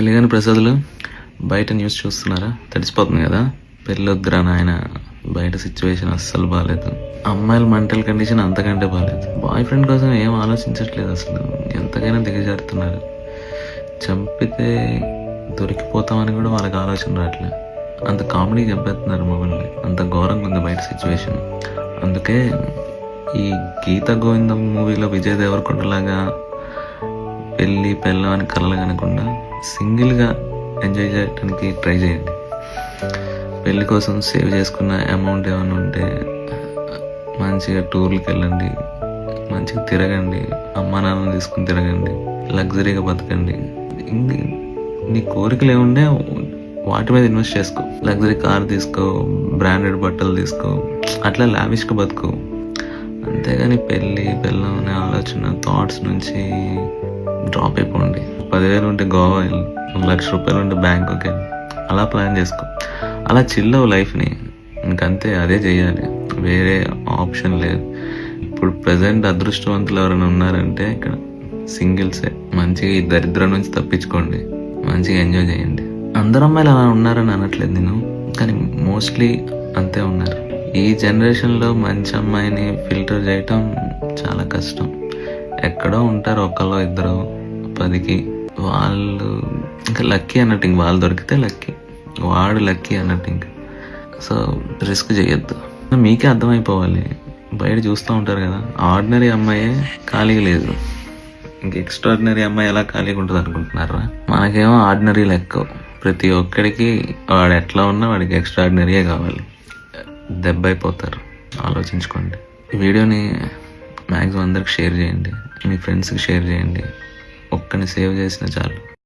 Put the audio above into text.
పెళ్ళిగాని ప్రసాదులు బయట న్యూస్ చూస్తున్నారా? తడిసిపోతుంది కదా. పెళ్ళొద్దురా నాయన. బయట సిచ్యువేషన్ అస్సలు బాగాలేదు అమ్మాయిల మెంటల్ కండిషన్ అంతకంటే బాగాలేదు బాయ్ ఫ్రెండ్ కోసం ఏం ఆలోచించట్లేదు అసలు. ఎంతకైనా దిగజారుతున్నారు. చంపితే దొరికిపోతామని కూడా వాళ్ళకి ఆలోచన రావట్లేదు. అంత కామెడీ చెప్పేస్తున్నారు మొబైల్ని అంత ఘోరంగా ఉంది బయట సిచ్యువేషన్ అందుకే ఈ గీత గోవిందం మూవీలో విజయ్ దేవరకొండలాగా పెళ్ళి పెళ్ళం అని కలలు కనకుండా సింగిల్గా ఎంజాయ్ చేయడానికి ట్రై చేయండి. పెళ్ళి కోసం సేవ్ చేసుకున్న అమౌంట్ ఏమైనా ఉంటే మంచిగా టూర్లకు వెళ్ళండి మంచిగా తిరగండి అమ్మా నాన్న తీసుకుని తిరగండి లగ్జరీగా బతకండి. నీ కోరికలు ఏముండే వాటి మీద ఇన్వెస్ట్ చేసుకో. లగ్జరీ కార్ తీసుకో బ్రాండెడ్ బట్టలు తీసుకో అట్లా లావిష్గా బతుకు. అంతేగాని పెళ్ళి పెళ్ళం అనే ఆలోచన థాట్స్ నుంచి డ్రాప్ అయిపోండి. పదివేలు ఉంటే గోవా వెళ్ళి లక్ష రూపాయలు ఉంటే బ్యాంకుకి వెళ్ళి. అలా ప్లాన్ చేసుకో. అలా చిల్లవు లైఫ్ని ఇంకంతే అదే చేయాలి. వేరే ఆప్షన్ లేదు. ఇప్పుడు ప్రజెంట్ అదృష్టవంతులు ఎవరైనా ఉన్నారంటే ఇక్కడ సింగిల్సే. మంచిగా ఈ దరిద్రం నుంచి తప్పించుకోండి. మంచిగా ఎంజాయ్ చేయండి. అందరు అమ్మాయిలు అలా ఉన్నారని అనట్లేదు నేను. కానీ మోస్ట్లీ అంతే ఉన్నారు. ఈ జనరేషన్లో మంచి అమ్మాయిని ఫిల్టర్ చేయటం చాలా కష్టం. ఎక్కడో ఉంటారు ఒకళ్ళో ఇద్దరు పదికి వాళ్ళు ఇంకా లక్కీ అన్నట్టు ఇంక వాళ్ళు దొరికితే లక్కీ వాడు లక్కీ అన్నట్టు ఇంకా. సో రిస్క్ చేయొద్దు. మీకే అర్థమైపోవాలి. బయట చూస్తూ ఉంటారు కదా ఆర్డినరీ అమ్మాయే ఖాళీగా లేదు. ఇంక ఎక్స్ట్రాడినరీ అమ్మాయి ఎలా ఖాళీగా ఉంటుంది అనుకుంటున్నారా? మనకేమో ఆర్డినరీ లెక్క. ప్రతి ఒక్కడికి వాడు ఎట్లా ఉన్నా వాడికి ఎక్స్ట్రాడినరీయే కావాలి. దెబ్బ అయిపోతారు ఆలోచించుకోండి. ఈ వీడియోని మ్యాక్సిమం అందరికి షేర్ చేయండి. మీ ఫ్రెండ్స్కి షేర్ చేయండి. ఒక్కని సేవ్ చేసిన చాలు.